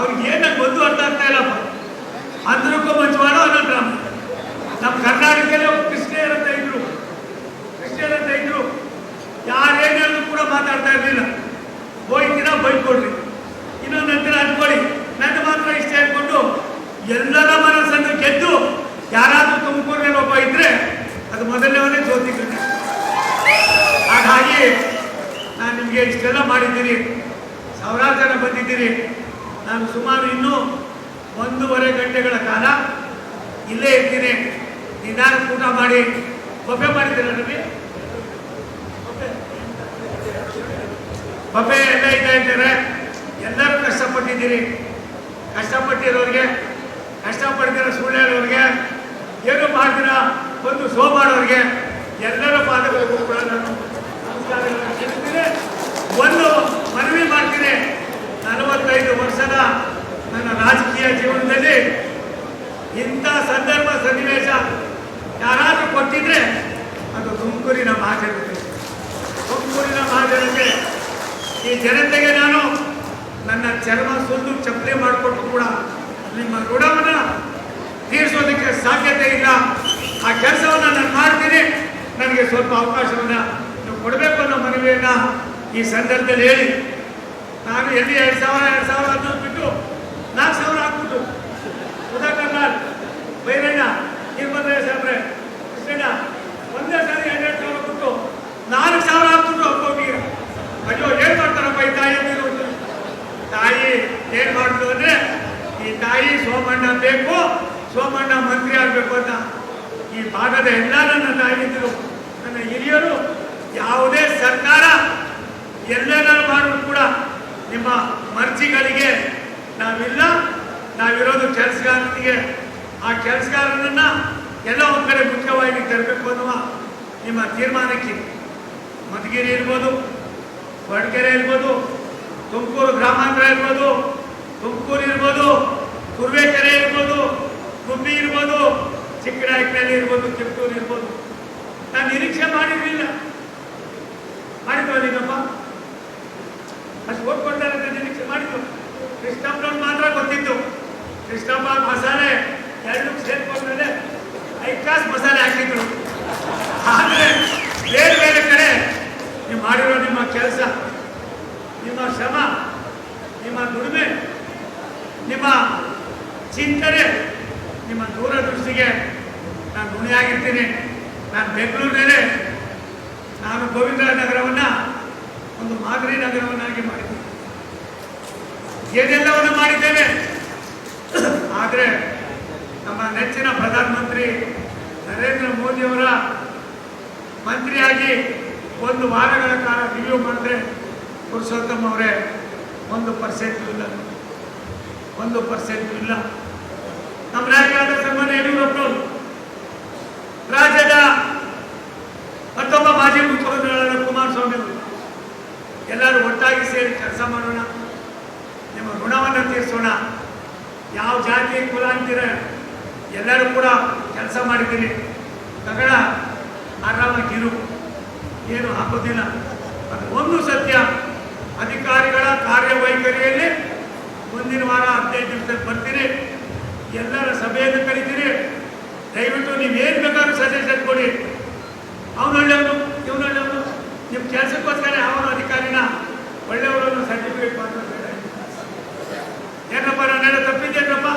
ಅವ್ರಿಗೆ ಏನಂಗೆ ಒಂದು ಅರ್ಥ ಆಗ್ತಾ ಇಲ್ಲಪ್ಪ. ಅಂದ್ರಕ್ಕೂ ಮಂಚವಾಡ ಅನ್ನೋದು ನಮ್ಮ ನಮ್ಮ ಕರ್ನಾಟಕದಲ್ಲಿ ಒಬ್ಬ ಕ್ರಿಶ್ಚಿಯರ್ ಅಂತ ಇದ್ರು. ಕ್ರಿಶ್ಚಿಯರ್ ಅಂತ ಇದ್ರು. ಯಾರೇನು ಹೇಳಿದ್ರು ಕೂಡ ಮಾತಾಡ್ತಾ ಇರಲಿಲ್ಲ. ಹೋಯ್ತೀರಾ ಬೈಕೊಡ್ರಿ ಇನ್ನೊಂದು ನಂತರ ಅನ್ಕೊಳ್ಳಿ ನನ್ನ ಮಾತ್ರ ಇಷ್ಟ ಹೇಳ್ಕೊಂಡು ಎಲ್ಲರ ಮನಸ್ಸನ್ನು ಗೆದ್ದು ಯಾರಾದರೂ ತುಮಕೂರಿನಲ್ಲಿ ಒಬ್ಬ ಇದ್ರೆ ಅದು ಮೊದಲನೇ ಸೋತಿದ್ದಾನೆ ಹಾಗಾಗಿ ನಾನು ನಿಮಗೆ ಇಷ್ಟೆಲ್ಲ ಮಾಡಿದ್ದೀರಿ ಸಾವಿರಾರು ಜನ ಬಂದಿದ್ದೀರಿ. ನಾನು ಸುಮಾರು ಇನ್ನೂ ಒಂದೂವರೆ ಗಂಟೆಗಳ ಕಾಲ ಇಲ್ಲೇ ಇರ್ತೀನಿ. ನಿಧಾನ ಊಟ ಮಾಡಿ. ಬಫೆ ಮಾಡಿದ್ದೀರ ನಮಗೆ ಬಫೆ. ಎಲ್ಲ ಇದೆ ಇದ್ದಾರೆ? ಎಲ್ಲರೂ ಕಷ್ಟಪಟ್ಟಿದ್ದೀರಿ. ಕಷ್ಟಪಟ್ಟಿರೋರಿಗೆ, ಕಷ್ಟಪಡ್ತಿರೋ ಸುಳ್ಳು ಹೇಳೋರಿಗೆ ಏನು ಮಾಡ್ತೀರಾ ಒಂದು ಶೋ ಮಾಡೋರಿಗೆ ಎಲ್ಲರೂ ಪಾದಗಳಿಗೂ ಕೂಡ ನಾನು ನಮಸ್ಕಾರಗಳನ್ನು ತಿಳಿಸ್ತೀನಿ ಒಂದು ಮನವಿ ಮಾಡ್ತೀನಿ ನಲವತ್ತೈದು ವರ್ಷದ ನನ್ನ ರಾಜಕೀಯ ಜೀವನದಲ್ಲಿ ಇಂಥ ಸಂದರ್ಭ ಸನ್ನಿವೇಶ ಯಾರಾದರೂ ಕೊಟ್ಟಿದ್ರೆ ಅದು ತುಮಕೂರಿನ ಮಹಾಜನತೆ ತುಮಕೂರಿನ ಮಹಾಜನತೆ ಈ ಜನತೆಗೆ ನಾನು ನನ್ನ ಚರ್ಮ ಸುಂದು ಚಪ್ಪಲಿ ಮಾಡಿಕೊಟ್ಟು ಕೂಡ ನಿಮ್ಮ ಋಣವನ್ನು ತೀರಿಸೋದಕ್ಕೆ ಸಾಧ್ಯತೆ ಇಲ್ಲ. ಆ ಕೆಲಸವನ್ನು ನಾನು ಮಾಡ್ತೀನಿ. ನನಗೆ ಸ್ವಲ್ಪ ಅವಕಾಶವನ್ನು ನೀವು ಕೊಡಬೇಕು ಅನ್ನೋ ಮನವಿಯನ್ನು ಈ ಸಂದರ್ಭದಲ್ಲಿ ಹೇಳಿ. ನಾನು ಎಲ್ಲಿ ಎರಡು ಸಾವಿರ ಎರಡು ಸಾವಿರ ಹದಿನೈದು ಬಿಟ್ಟು ನಾಲ್ಕು ಸಾವಿರ ಹಾಕ್ಬಿಟ್ಟು ಉದಾ ಕರ್ನಾಲ್ ಬೈರಣ್ಣ ನೀವು ಸಾಬ್ರೆ ಕೃಷ್ಣಣ್ಣ ಒಂದೇ ಸಾರಿ ಎರಡೆರಡು ಸಾವಿರ ಕೊಟ್ಟು ನಾಲ್ಕು ಸಾವಿರ ಹಾಕ್ಬಿಟ್ಟು ಅಕೌಂಟಿಗೆ ಅಯ್ಯೋ ಏನ್ ಮಾಡ್ತಾರಪ್ಪ ಈ ತಾಯಿ ಅಂದಿರು ಅಂತ. ತಾಯಿ ಏನ್ ಮಾಡಿದ್ರು ಅಂದ್ರೆ, ಈ ತಾಯಿ ಸೋಮಣ್ಣ ಬೇಕು, ಸೋಮಣ್ಣ ಮಂತ್ರಿ ಆಗ್ಬೇಕು ಅಂತ. ಈ ಭಾಗದ ಎಲ್ಲ ನನ್ನ ತಾಯಿದ್ರು ನನ್ನ ಹಿರಿಯರು ಯಾವುದೇ ಸರ್ಕಾರ ಎಲ್ಲೆಲ್ಲ ಮಾಡಿದ್ರು ಕೂಡ ನಿಮ್ಮ ಮರ್ಜಿಗಳಿಗೆ ನಾವಿಲ್ಲ, ನಾವಿರೋದು ಕೆಲಸಗಾರನಿಗೆ ಆ ಕೆಲಸಗಾರನನ್ನ ಎಲ್ಲ ಒಂದ್ ಕಡೆ ಮುಖ್ಯವಾಗಿ ತರಬೇಕು ಅನ್ನುವ ನಿಮ್ಮ ತೀರ್ಮಾನಕ್ಕೆ ಮಧುಗಿರಿ ಇರ್ಬೋದು ಬಡ್ಕೆರೆ ಇರ್ಬೋದು ತುಮಕೂರು ಗ್ರಾಮಾಂತರ ಇರ್ಬೋದು, ತುಮಕೂರು ಇರ್ಬೋದು ಕುರ್ವೇಕೆರೆ ಇರ್ಬೋದು, ಗುಬ್ಬಿ ಇರ್ಬೋದು, ಚಿಕ್ಕನಾಯಕನಹಳ್ಳಿ ಇರ್ಬೋದು, ಕಿತ್ತೂರು ಇರ್ಬೋದು. ನಾನು ನಿರೀಕ್ಷೆ ಮಾಡಿರಲಿಲ್ಲ. ಮಾಡಿದ್ವ ನೀನಪ್ಪ? ಅಷ್ಟು ಓಟ್ ಕೊಡ್ತಾರೆ ಅಂತ ನಿರೀಕ್ಷೆ ಮಾಡಿದ್ದು. ಕೃಷ್ಣಪ್ಪನವ್ರು ಮಾತ್ರ ಗೊತ್ತಿತ್ತು. ಕೃಷ್ಣಪ್ಪ ಮಸಾಲೆ ಎರಡು ಸೇರ್ಕೊಂಡ್ಮೇಲೆ ಕ್ಲಾಸ್ ಮಸಾಲೆ ಹಾಕಿದ್ರು. ಆದರೆ ಬೇರೆ ಬೇರೆ ಕಡೆ ನೀವು ಮಾಡಿರೋ ನಿಮ್ಮ ಕೆಲಸ ಶ್ರಮ, ನಿಮ್ಮ ದುಡಿಮೆ, ನಿಮ್ಮ ಚಿಂತನೆ, ನಿಮ್ಮ ದೂರದೃಷ್ಟಿಗೆ ನಾನು ಋಣಿಯಾಗಿರ್ತೀನಿ. ನಾನು ಬೆಂಗಳೂರಿನಲ್ಲಿ ನಾನು ಗೋವಿಂದ ನಗರವನ್ನು ಒಂದು ಮಾದರಿ ನಗರವನ್ನಾಗಿ ಮಾಡಿದ್ದೀನಿ. ಏನೆಲ್ಲವನ್ನು ಮಾಡಿದ್ದೇವೆ? ಆದರೆ ನಮ್ಮ ನೆಚ್ಚಿನ ಪ್ರಧಾನಮಂತ್ರಿ ನರೇಂದ್ರ ಮೋದಿಯವರ ಮಂತ್ರಿಯಾಗಿ ಒಂದು ವಾರಗಳ ಕಾಲ ರಿವ್ಯೂ ಮಾಡಿದ್ರೆ ಪುರುಷೋತ್ತಮ್ ಅವರೇ, ಒಂದು ಪರ್ಸೆಂಟು ಇಲ್ಲ. ಒಂದು ಪರ್ಸೆಂಟ್ ಇಲ್ಲ. ನಮ್ಮ ನಾಯಕರಾದ ಸನ್ಮಾನ್ಯ ಯಡಿಯೂರಪ್ಪನವರು ರಾಜ್ಯದ ಮತ್ತೊಬ್ಬ ಮಾಜಿ ಮುಖ್ಯಮಂತ್ರಿಗಳಾದ ಕುಮಾರಸ್ವಾಮಿ ಅವರು, ಎಲ್ಲರೂ ಒಟ್ಟಾಗಿ ಸೇರಿ ಕೆಲಸ ಮಾಡೋಣ, ನಿಮ್ಮ ಋಣವನ್ನು ತೀರಿಸೋಣ. ಯಾವ ಜಾತಿ, ಕುಲ ಅಂತೀರ ಎಲ್ಲರೂ ಕೂಡ ಕೆಲಸ ಮಾಡಿದ್ದೀರಿ. ತಗಳ ಆರಾಮಾಗಿರು ಏನು ಹಾಕೋದಿಲ್ಲ. ಅದು ಒಂದು ಸತ್ಯ. ಅಧಿಕಾರಿಗಳ ಕಾರ್ಯವೈಖರಿಯಲ್ಲಿ ಮುಂದಿನ ವಾರ ಹದಿನೈದು ದಿವಸದಲ್ಲಿ ಬರ್ತೀರಿ ಎಲ್ಲರ ಸಭೆಯನ್ನು ಕರಿತೀರಿ ದಯವಿಟ್ಟು ನೀವು ಏನು ಬೇಕಾದ್ರೂ ಸಜೆಷನ್ ಕೊಡಿ. ಅವನು ಹಳ್ಳಿಯವನು ಇವನು ಒಳ್ಳೆಯವನು ನಿಮ್ಮ ಕೆಲಸಕ್ಕೋಸ್ಕರ ಅವನು ಅಧಿಕಾರಿನ, ಒಳ್ಳೆಯವರನ್ನು ಸರ್ಟಿಫಿಕೇಟ್ ಬೇಡ. ಏನಪ್ಪ ನಾನು ತಪ್ಪಿದ್ದೇನಪ್ಪ?